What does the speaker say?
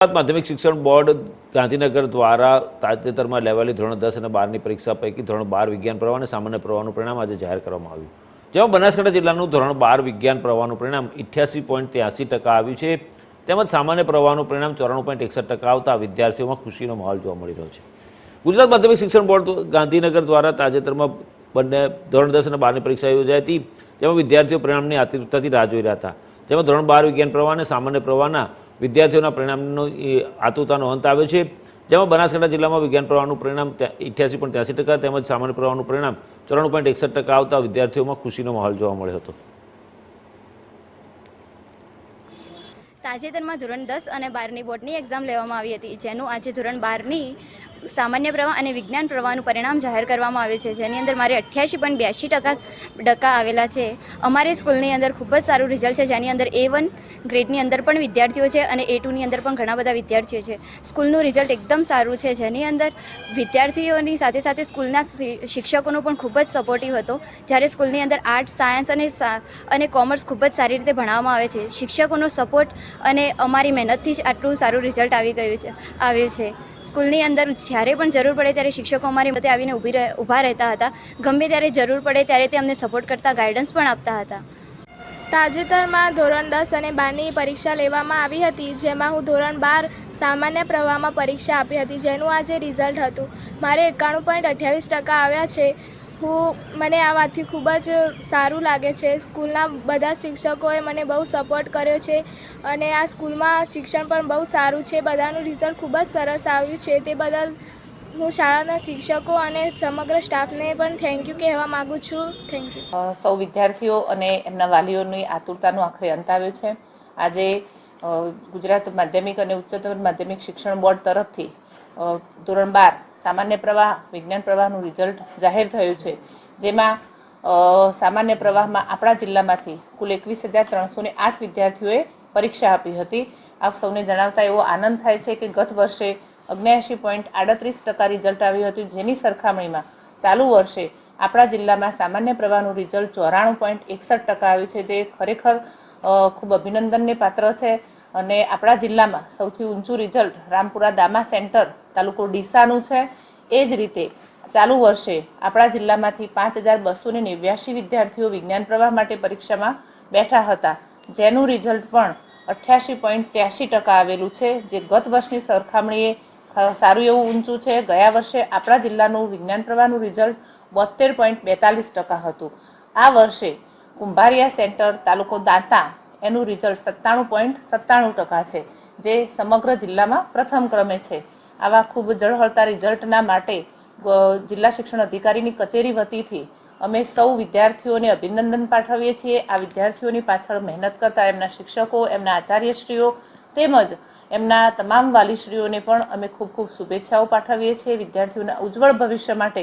ગુજરાત માધ્યમિક શિક્ષણ બોર્ડ ગાંધીનગર દ્વારા તાજેતરમાં લેવાયેલી ધોરણ દસ અને બારની પરીક્ષા પૈકી ધોરણ બાર વિજ્ઞાન પ્રવાહ અને સામાન્ય પ્રવાહનું પરિણામ આજે જાહેર કરવામાં આવ્યું. જેમાં બનાસકાંઠા જિલ્લાનું ધોરણ બાર વિજ્ઞાન પ્રવાહનું પરિણામ ઇઠ્યાસી પોઈન્ટ ત્યાસી ટકા આવ્યું છે. તેમજ સામાન્ય પ્રવાહનું પરિણામ ચોરાણું પોઈન્ટ એકસઠ ટકા આવતા વિદ્યાર્થીઓમાં ખુશીનો માહોલ જોવા મળી રહ્યો છે. ગુજરાત માધ્યમિક શિક્ષણ બોર્ડ ગાંધીનગર દ્વારા તાજેતરમાં બંને ધોરણ દસ અને બારની પરીક્ષા યોજાઈ હતી, જેમાં વિદ્યાર્થીઓ પરિણામની આતુરતાથી રાહ જોઈ રહ્યા હતા. જેમાં ધોરણ બાર વિજ્ઞાન પ્રવાહ અને સામાન્ય પ્રવાહના વિદ્યાર્થીઓના પરિણામનો આતુરતાનો અંત આવ્યો છે. જેમાં બનાસકાંઠા જિલ્લામાં વિજ્ઞાન પ્રવાહનું પરિણામ ઇઠ્યાસી પોઈન્ટ ત્યાસી ટકા તેમજ સામાન્ય પ્રવાહનું પરિણામ ચોરાણું પોઈન્ટ એકસઠ ટકા આવતા વિદ્યાર્થીઓમાં ખુશીનો માહોલ જોવા મળ્યો હતો. તાજેતરમાં ધોરણ દસ અને બારની બોર્ડની એક્ઝામ લેવામાં આવી હતી, જેનું આજે ધોરણ બારની સામાન્ય પ્રવાહ અને વિજ્ઞાન પ્રવાહનું પરિણામ જાહેર કરવામાં આવ્યું છે. જેની અંદર મારે અઠ્યાસી પોઈન્ટ બ્યાસી ટકા ટકા આવેલા છે. અમારી સ્કૂલની અંદર ખૂબ જ સારું રિઝલ્ટ છે, જેની અંદર એ વન ગ્રેડની અંદર પણ વિદ્યાર્થીઓ છે અને એ ટુની અંદર પણ ઘણા બધા વિદ્યાર્થીઓ છે. સ્કૂલનું રિઝલ્ટ એકદમ સારું છે, જેની અંદર વિદ્યાર્થીઓની સાથે સાથે સ્કૂલના શિક્ષકોનો પણ ખૂબ જ સપોર્ટિવ હતો. જ્યારે સ્કૂલની અંદર આર્ટ્સ સાયન્સ અને અને કોમર્સ ખૂબ જ સારી રીતે ભણાવવામાં આવે છે. શિક્ષકોનો સપોર્ટ અને અમારી મહેનતથી જ આટલું સારું રિઝલ્ટ આવી ગયું છે, આવ્યું છે. સ્કૂલની અંદર જ્યારે પણ જરૂર પડે ત્યારે શિક્ષકો અમારી મતે આવીને ઊભી ઊભા રહેતા હતા. ગમે ત્યારે જરૂર પડે ત્યારે તે અમને સપોર્ટ કરતા ગાઈડન્સ પણ આપતા હતા. તાજેતરમાં ધોરણ દસ અને બારની પરીક્ષા લેવામાં આવી હતી, જેમાં હું ધોરણ બાર સામાન્ય પ્રવાહમાં પરીક્ષા આપી હતી, જેનું આજે રિઝલ્ટ હતું. મારે એકાણું પોઈન્ટ અઠ્યાવીસ ટકા આવ્યા છે. હું, મને આ વાતથી ખૂબ જ સારું લાગે છે. સ્કૂલના બધા શિક્ષકોએ મને બહુ સપોર્ટ કર્યો છે અને આ સ્કૂલમાં શિક્ષણ પણ બહુ સારું છે. બધાનું રિઝલ્ટ ખૂબ જ સરસ આવ્યું છે. તે બદલ હું શાળાના શિક્ષકો અને સમગ્ર સ્ટાફને પણ થેન્ક યુ કહેવા માગું છું. થેન્ક યુ સૌ વિદ્યાર્થીઓ અને એમના વાલીઓની આતુરતાનો આખરે અંત આવ્યો છે. આજે ગુજરાત માધ્યમિક અને ઉચ્ચતર માધ્યમિક શિક્ષણ બોર્ડ તરફથી ધોરણ બાર, સામાન્ય પ્રવાહ, વિજ્ઞાન પ્રવાહનું રિઝલ્ટ જાહેર થયું છે. જેમાં સામાન્ય પ્રવાહમાં આપણા જિલ્લામાંથી કુલ એકવીસ હજાર ત્રણસો ને આઠ વિદ્યાર્થીઓએ પરીક્ષા આપી હતી. આપ સૌને જણાવતા એવો આનંદ થાય છે કે ગત વર્ષે અગ્યાએંશી પોઈન્ટ આડત્રીસ ટકા રિઝલ્ટ આવ્યું હતું. જેની સરખામણીમાં ચાલુ વર્ષે આપણા જિલ્લામાં સામાન્ય પ્રવાહનું રિઝલ્ટ ચોરાણું પોઈન્ટ એકસઠ ટકા આવ્યું છે. તે ખરેખર ખૂબ અભિનંદનને પાત્ર છે. અને આપણા જિલ્લામાં સૌથી ઊંચું રિઝલ્ટ રામપુરા દામા સેન્ટર તાલુકો ડીસાનું છે. એ જ રીતે ચાલુ વર્ષે આપણા જિલ્લામાંથી પાંચ હજાર બસો ને નેવ્યાસી વિદ્યાર્થીઓ વિજ્ઞાન પ્રવાહ માટે પરીક્ષામાં બેઠા હતા. જેનું રિઝલ્ટ પણ અઠ્યાસી પોઈન્ટ ત્યાસી ટકા આવેલું છે, જે ગત વર્ષની સરખામણીએ સારું એવું ઊંચું છે. ગયા વર્ષે આપણા જિલ્લાનું વિજ્ઞાન પ્રવાહનું રિઝલ્ટ બોતેર પોઈન્ટ બેતાલીસ ટકા હતું. આ વર્ષે કુંભારિયા સેન્ટર તાલુકો દાંતા એનું રિઝલ્ટ સત્તાણું પોઈન્ટ સત્તાણું ટકા છે, જે સમગ્ર જિલ્લામાં પ્રથમ ક્રમે છે. આવા ખૂબ જળહળતા રિઝલ્ટના માટે જિલ્લા શિક્ષણ અધિકારીની કચેરી વતીથી અમે સૌ વિદ્યાર્થીઓને અભિનંદન પાઠવીએ છીએ. આ વિદ્યાર્થીઓની પાછળ મહેનત કરતા એમના શિક્ષકો, એમના આચાર્યશ્રીઓ તેમજ એમના તમામ વાલીશ્રીઓને પણ અમે ખૂબ ખૂબ શુભેચ્છાઓ પાઠવીએ છીએ. વિદ્યાર્થીઓના ઉજ્જવળ ભવિષ્ય માટે